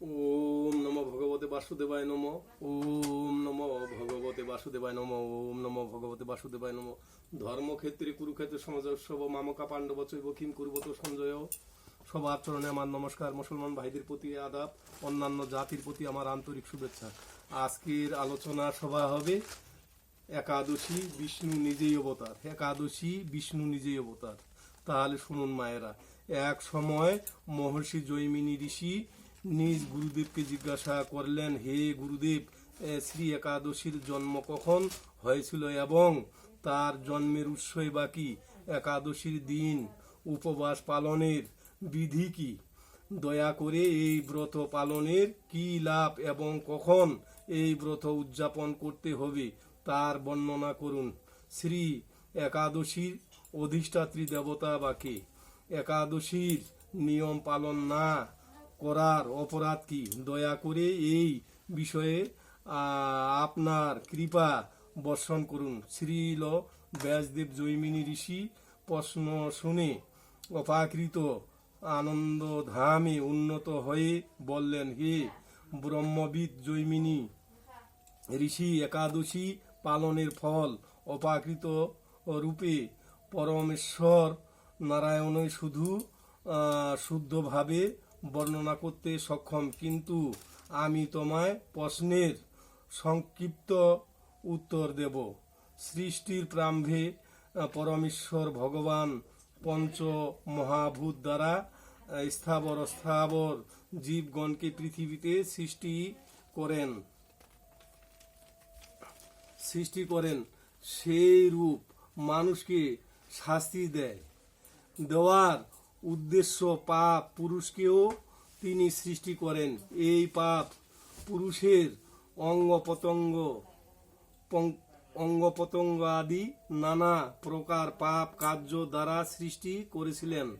ওম নম ভগবতে বাসুদেবায় নম, ওম নম ভগবতে বাসুদেবায় নম, ওম নম ভগবতে বাসুদেবায় নম। ধর্মক্ষেত্রে, কুরুক্ষেত্র সমাজোৎসব মামকা, পাণ্ডব, চৈব, কিম কুরবত সঞ্জয় সবার আচরণে আমার নমস্কার। মুসলমান ভাইদের প্রতি আদাব, অন্যান্য জাতির প্রতি আমার আন্তরিক শুভেচ্ছা। আজকের আলোচনা সভা হবে একাদশী বিষ্ণু নিজেই অবতার। একাদশী বিষ্ণু নিজেই অবতার। তাহলে শুনুন মায়েরা, এক সময় মহর্ষি জৈমিনী ঋষি নিজ গুরুদেবকে জিজ্ঞাসা করলেন, হে গুরুদেব শ্রী একাদশীর জন্ম কখন হয়েছিল এবং তার জন্মের উৎসই বা কি? একাদশীর দিন, উপবাস পালনের বিধি কি? দয়া করে এই ব্রত পালনের কি লাভ এবং কখন এই ব্রত উদযাপন করতে হবে তার বর্ণনা করুন। শ্রী একাদশীর অধিষ্ঠাত্রী দেবতা বা কে? একাদশীর নিয়ম পালন না করার অপরাধ কি? দয়া করে এই বিষয়ে আপনার কৃপা বর্ষণ করুন। শ্রীল ব্যাসদেব জৈমিনী ঋষি প্রশ্ন শুনে অপাকৃত আনন্দ ধামে উন্নত হয়ে বললেন, হে ব্রহ্মবিদ জৈমিনী ঋষি, একাদশী পালনের ফল অপাকৃত রূপে পরমেশ্বর নারায়ণই শুধু শুদ্ধভাবে বর্ণনা করতে সক্ষম। কিন্তু আমি তোমায় প্রশ্নের সংক্ষিপ্ত উত্তর দেব। সৃষ্টির প্রাম্ভে পরমেশ্বর ভগবান পঞ্চ মহাভূত দ্বারা স্থাবর স্থাবর জীবগণকে পৃথিবীতে সৃষ্টি করেন। সৃষ্টি করেন। সেই রূপ মানুষকে শাস্তি দেয়। দেওয়ার উদ্দেশ্য পাপ পুরুষকেও তিনি সৃষ্টি করেন। এই পাপ পুরুষের অঙ্গ প্রত্যঙ্গ পং- অঙ্গ প্রত্যঙ্গ আদি নানা প্রকার পাপ কার্য দ্বারা সৃষ্টি করেছিলেন।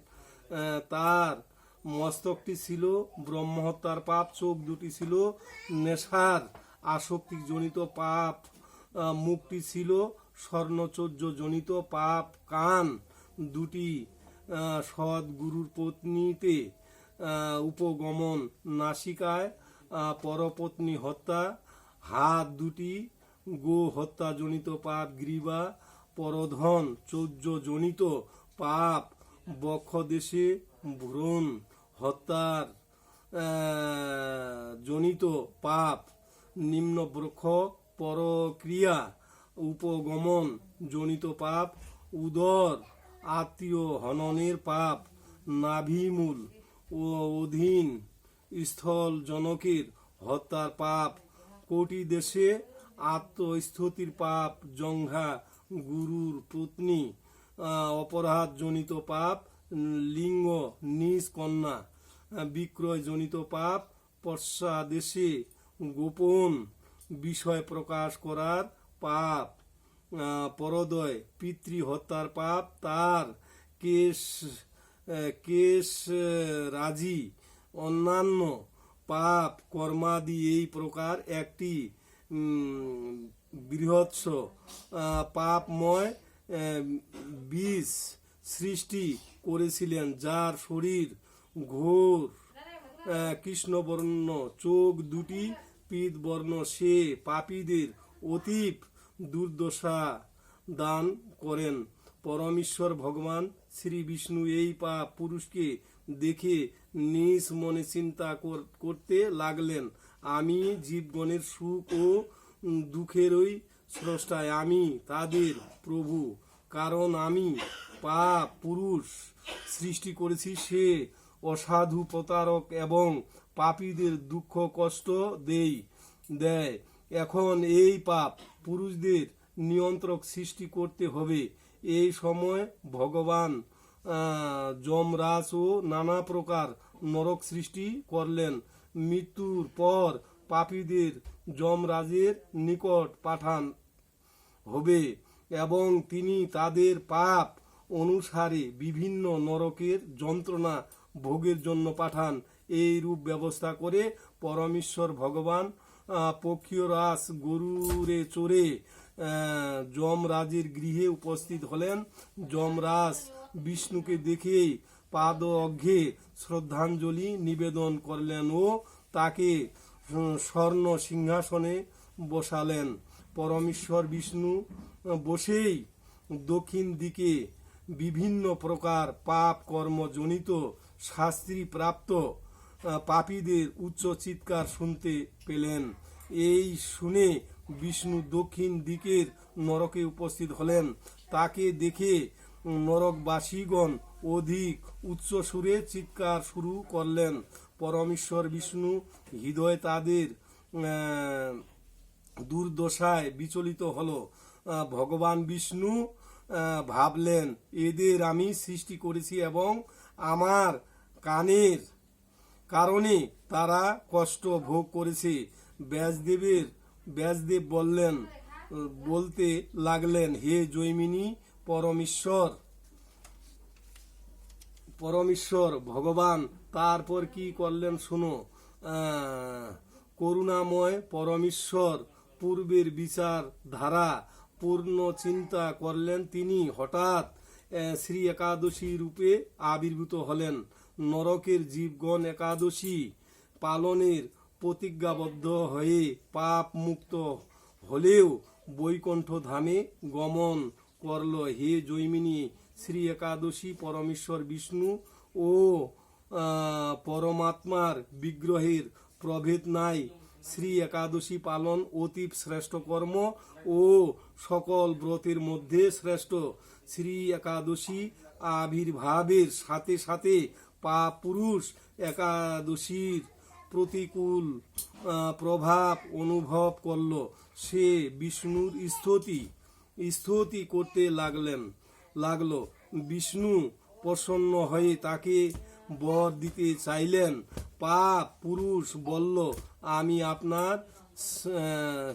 তার মস্তকটি ছিল ব্রহ্মহত্যার পাপ, চোখ দুটি ছিল নেশার আসক্তি জনিত পাপ মুখটি ছিল স্বর্ণচর্য জনিত পাপ, কান দুটি সৎ গুরুর পত্নীতে উপগমন নাসিকায় পরপত্নী হত্যা, হাত দুটি, গো হত্যা জনিত পাপ গ্রীবা, পরধন চৌর্য জনিত পাপ বক্ষ দেশে ভ্রূণ হত্যার জনিত পাপ নিম্ন বৃক্ষ পরক্রিয়া, উপগমন জনিত পাপ, উদর আত্মীয় হননের পাপ, নাভিমূল ও অধীন স্থল জনকের হত্যার পাপ, কোটি দেশে আত্মস্থতির পাপ, জঙ্ঘা গুরুর পত্নী অপরাধ জনিত পাপ, লিঙ্গ নিজ কন্যা বিক্রয় জনিত পাপ, পশ্চাদেশে গোপন বিষয় প্রকাশ করার পাপ পরদয় পিতৃ হত্যার পাপ তার। কেশ কেশ রাজি, অন্যান্য পাপ কর্মাদি এই প্রকার একটি বৃহৎস পাপময় বিষ সৃষ্টি করেছিলেন, যার শরীর ঘোর কৃষ্ণবর্ণ, চোখ দুটি পিত বর্ণ সে পাপীদের অতীব দুর্দশা দান করেন। পরমেশ্বর ভগবান শ্রী বিষ্ণু এই পাপ পুরুষকে দেখে নিজ মনে চিন্তা কর- করতে লাগলেন। আমি জীবগণের সুখ ও দুঃখেরই স্রষ্টায়। আমি তাদের প্রভু, কারণ আমি পাপ পুরুষ সৃষ্টি করেছি। সে অসাধু প্রতারক এবং পাপীদের দুঃখ কষ্ট দেই দেয়। এখন এই পাপ পুরুষদের নিয়ন্ত্রক সৃষ্টি করতে হবে। এই সময় ভগবান যমরাজ ও নানা প্রকার নরক সৃষ্টি করলেন। মৃত্যুর পর পাপীদের যমরাজের নিকট পাঠান হবে এবং তিনি তাদের পাপ অনুসারে বিভিন্ন নরকের যন্ত্রণা ভোগের জন্য পাঠান। এই রূপ ব্যবস্থা করে পরমেশ্বর ভগবান পক্ষীয় রাস গরুরে চড়ে যমরাজের গৃহে উপস্থিত হলেন। যমরাজ বিষ্ণুকে দেখে পাদ অঘ্যে শ্রদ্ধাঞ্জলি নিবেদন করলেন ও তাকে স্বর্ণ সিংহাসনে বসালেন। পরমেশ্বর বিষ্ণু বসেই দক্ষিণ দিকে বিভিন্ন প্রকার পাপ কর্মজনিত শাস্ত্রী প্রাপ্ত পাপীদের উচ্চ চিৎকার শুনতে পেলেন। এই শুনে বিষ্ণু দক্ষিণ দিকের নরকে উপস্থিত হলেন। তাকে দেখে নরকবাসীগণ অধিক উচ্চ সুরে চিৎকার শুরু করলেন। পরমেশ্বর বিষ্ণু হৃদয় তাদের দুর্দশায় বিচলিত হল। ভগবান বিষ্ণু ভাবলেন, এদের আমি সৃষ্টি করেছি এবং আমার কানের কারণে তারা কষ্ট ভোগ করেছে। ব্যাসদেবের, ব্যাসদেব বললেন, বলতে লাগলেন, হে জৈমিনী, পরমেশ্বর পরমেশ্বর, ভগবান, তারপর কি করলেন শুনো? করুণাময় পরমেশ্বর, পূর্বের বিচার ধারা, পূর্ণ চিন্তা করলেন তিনি। হঠাৎ শ্রী একাদশী রূপে আবির্ভূত হলেন। নরকের জীবগণ একাদশী পালনের প্রতিজ্ঞাবদ্ধ হয়ে পাপ মুক্ত হলেও বৈকুণ্ঠ ধামে গমন করল। হে জৈমিনী, শ্রী একাদশী পরমেশ্বর বিষ্ণু ও পরমাত্মার বিগ্রহের প্রভেদ নাই। শ্রী একাদশী পালন অতীব শ্রেষ্ঠ কর্ম ও সকল ব্রতের মধ্যে শ্রেষ্ঠ। শ্রী একাদশী আবির্ভাবের সাথে সাথে পা পুরুষ একাদশীর প্রতিকূল প্রভাব অনুভব করল। সে বিষ্ণুর স্তুতি স্তুতি করতে লাগলেন, লাগল। বিষ্ণু প্রসন্ন হয়ে তাকে বর দিতে চাইলেন। পাপ পুরুষ বলল, আমি আপনার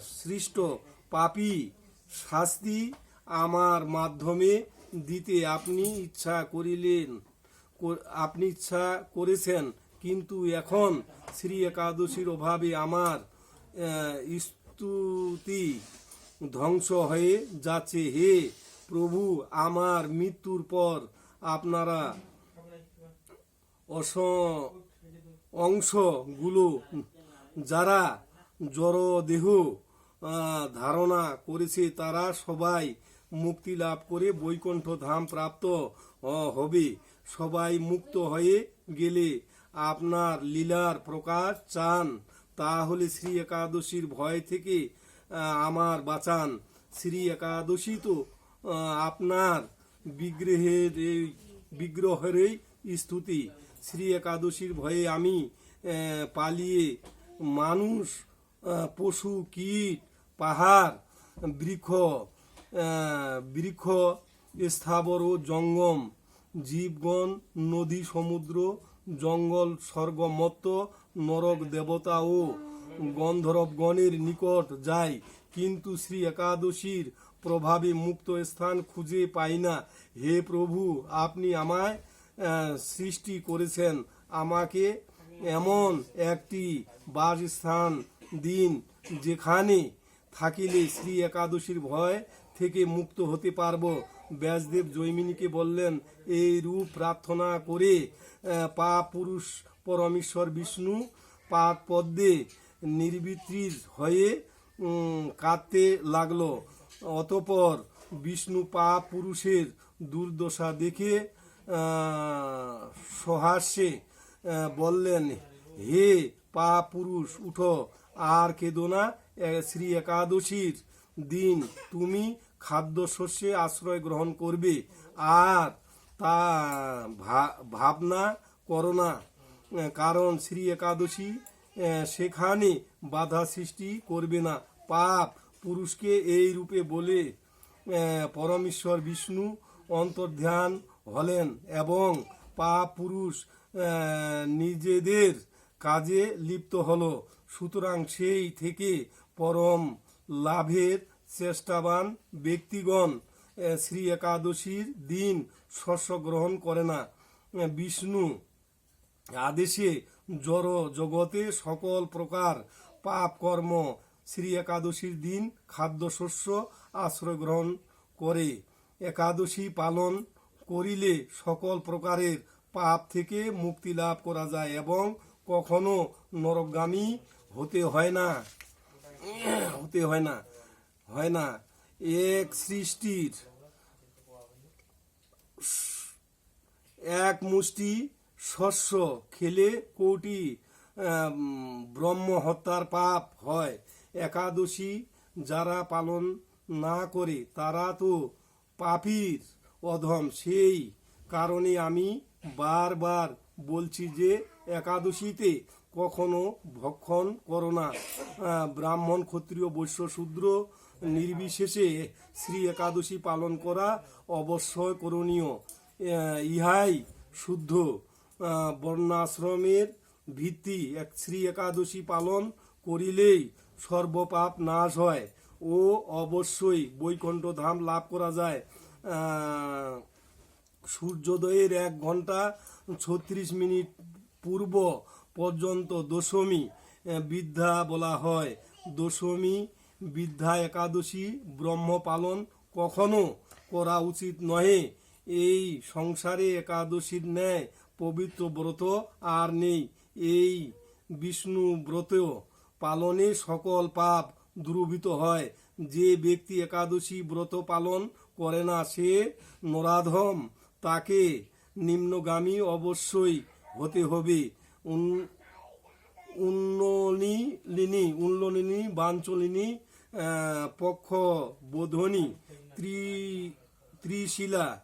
সৃষ্ট পাপী শাস্তি আমার মাধ্যমে দিতে আপনি ইচ্ছা করিলেন। কর- আপনি ইচ্ছা করেছেন, কিন্তু এখন শ্রী একাদশীর অভাবে আমার স্তুতি ধ্বংস হয়ে যাচ্ছে। হে প্রভু, আমার মৃত্যুর পর আপনারা অস, অংশগুলো, যারা জড় দেহ ধারণা করেছে, তারা সবাই মুক্তি লাভ করে বৈকুণ্ঠ ধাম প্রাপ্ত হবে। সবাই মুক্ত হয়ে গেলে আপনার লীলার প্রকাশ চান। তাহলে শ্রী একাদশীর ভয় থেকে আমার বাঁচান। শ্রী একাদশী তো আপনার বিগ্রহের এই বিগ্রহেরই স্তুতি। শ্রী একাদশীর ভয়ে আমি পালিয়ে মানুষ পশু, কীট, পাহাড়, বৃক্ষ বৃক্ষ, স্থাবর ও জঙ্গম জীবগণ, নদী, সমুদ্র, জঙ্গল, স্বর্গমত্ত, নরক দেবতা ও গন্ধর্বগণের নিকট যায় কিন্তু শ্রী একাদশীর প্রভাবে মুক্ত স্থান খুঁজে পাই না। হে প্রভু, আপনি আমায় সৃষ্টি করেছেন। আমাকে এমন একটি বাসস্থান দিন, যেখানে থাকিলে শ্রী একাদশীর ভয় থেকে মুক্ত হতে পারব। ব্যাসদেব জৈমিনীকে বললেন, এই রূপ প্রার্থনা করে পা পুরুষ পরমেশ্বর বিষ্ণু পাদ পদ্মে নির্বিত্রির হয়ে কাঁদতে লাগল। অতপর বিষ্ণু পা পুরুষের দুর্দশা দেখে সহাস্যে বললেন, হে পা পুরুষ উঠো, আর কেদো না। শ্রী একাদশীর দিন তুমি খাদ্যশস্যে আশ্রয় গ্রহণ করবে আর তা ভাবনা করো না কারণ শ্রী একাদশী সেখানে বাধা সৃষ্টি করবে না। পাপ পুরুষকে এই রূপে বলে পরমেশ্বর বিষ্ণু অন্তর্ধান হলেন এবং পাপ পুরুষ নিজেদের কাজে লিপ্ত হলো। সুতরাং সেই থেকে পরম লাভের চেষ্টাবান ব্যক্তিগণ শ্রী একাদশীর দিন শস্য গ্রহণ করে না। বিষ্ণু আদেশে জড় জগতে সকল প্রকার পাপ কর্ম শ্রী একাদশীর দিন খাদ্যশস্য আশ্রয় গ্রহণ করে। একাদশী পালন করিলে সকল প্রকারের পাপ থেকে মুক্তি লাভ করা যায় এবং কখনো নরকগামী হতে হয় না। হতে হয় না। হয় না। এক সৃষ্টির এক মুষ্টি শস্য খেলে কোটি ব্রহ্ম হত্যার পাপ হয়। একাদশী যারা পালন না করে, তারা তো পাপির অধম। সেই কারণে আমি বারবার বলছি যে, একাদশীতে কখনো ভক্ষণ করো না। ব্রাহ্মণ ক্ষত্রিয়, বৈশ্য, শূদ্র নির্বিশেষে শ্রী একাদশী পালন করা অবশ্যই করণীয়। ইহাই শুদ্ধ। বর্ণাশ্রমের ভিত্তি এক শ্রী একাদশী পালন করিলেই সর্বপাপ নাশ হয় ও অবশ্যই বৈকুণ্ঠ ধাম লাভ করা যায়। সূর্যোদয়ের এক ঘণ্টা ছত্রিশ মিনিট পূর্ব পর্যন্ত দশমী বিদ্যা বলা হয়। দশমী বিদ্যা একাদশী ব্রহ্ম পালন কখনো করা উচিত নহে। এই সংসারে একাদশীর ন্যায় পবিত্র ব্রত আর নেই। এই বিষ্ণু ব্রত পালনে সকল পাপ দূরীভূত হয়। যে ব্যক্তি একাদশী ব্রত পালন করে না, সে নরাধম, তাকে নিম্নগামী অবশ্যই হতে হবে। উন- উন্নলিনী উন্নলিনী বাঞ্চলিনী পক্ষ বোধনী, ত্রি, ত্রিশিলা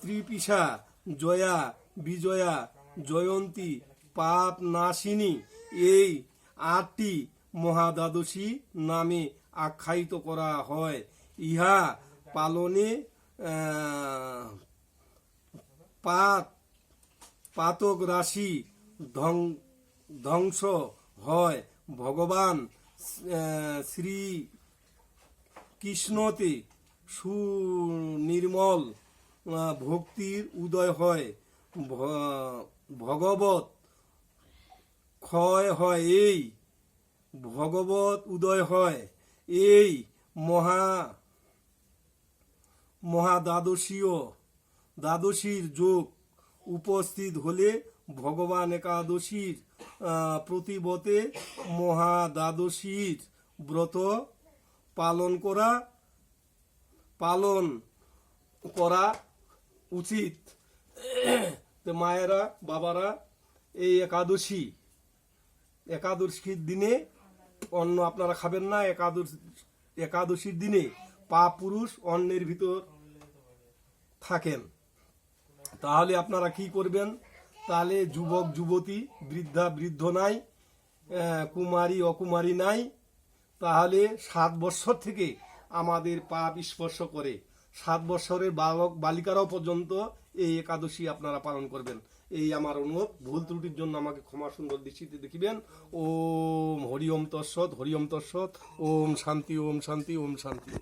ত্রিপিসা জয়া, বিজয়া, জয়ন্তী পাপ নাশিনী এই আটটি মহাদ্বাদশী নামে আখ্যায়িত করা হয়। ইহা পালনে পাত, পাতক রাশি ধ্বং- ধ্বংস হয়। ভগবান শ্রী কৃষ্ণতে সুনির্মল ভক্তির উদয় হয়। ভগবত ক্ষয় হয়, এই ভগবত উদয় হয়। এই মহা মহা দ্বাদশীয় দ্বাদশীর যোগ উপস্থিত হলে ভগবান একাদশীর প্রতিবতে মহা দ্বাদশীর ব্রত পালন করা পালন করা উচিত। মায়েরা, বাবারা, এই একাদশী, একাদশীর দিনে অন্ন আপনারা খাবেন না, একাদশ, একাদশীর দিনে পা পুরুষ অন্নের ভিতর থাকেন। তাহলে আপনারা কি করবেন? তাহলে যুবক, যুবতী, বৃদ্ধা, বৃদ্ধ নাই কুমারী, অকুমারী নাই, তাহলে সাত বছর থেকে আমাদের পাপ স্পর্শ করে। সাত বছরের বালক, বালিকারাও পর্যন্ত এই একাদশী আপনারা পালন করবেন। এই আমার অনুরোধ, ভুল ত্রুটির জন্য আমাকে ক্ষমা সুন্দর দৃষ্টিতে দেখিবেন। ওম হরিওম তৎসৎ হরিওম তৎসৎ, ওম শান্তি ওম শান্তি ওম শান্তি।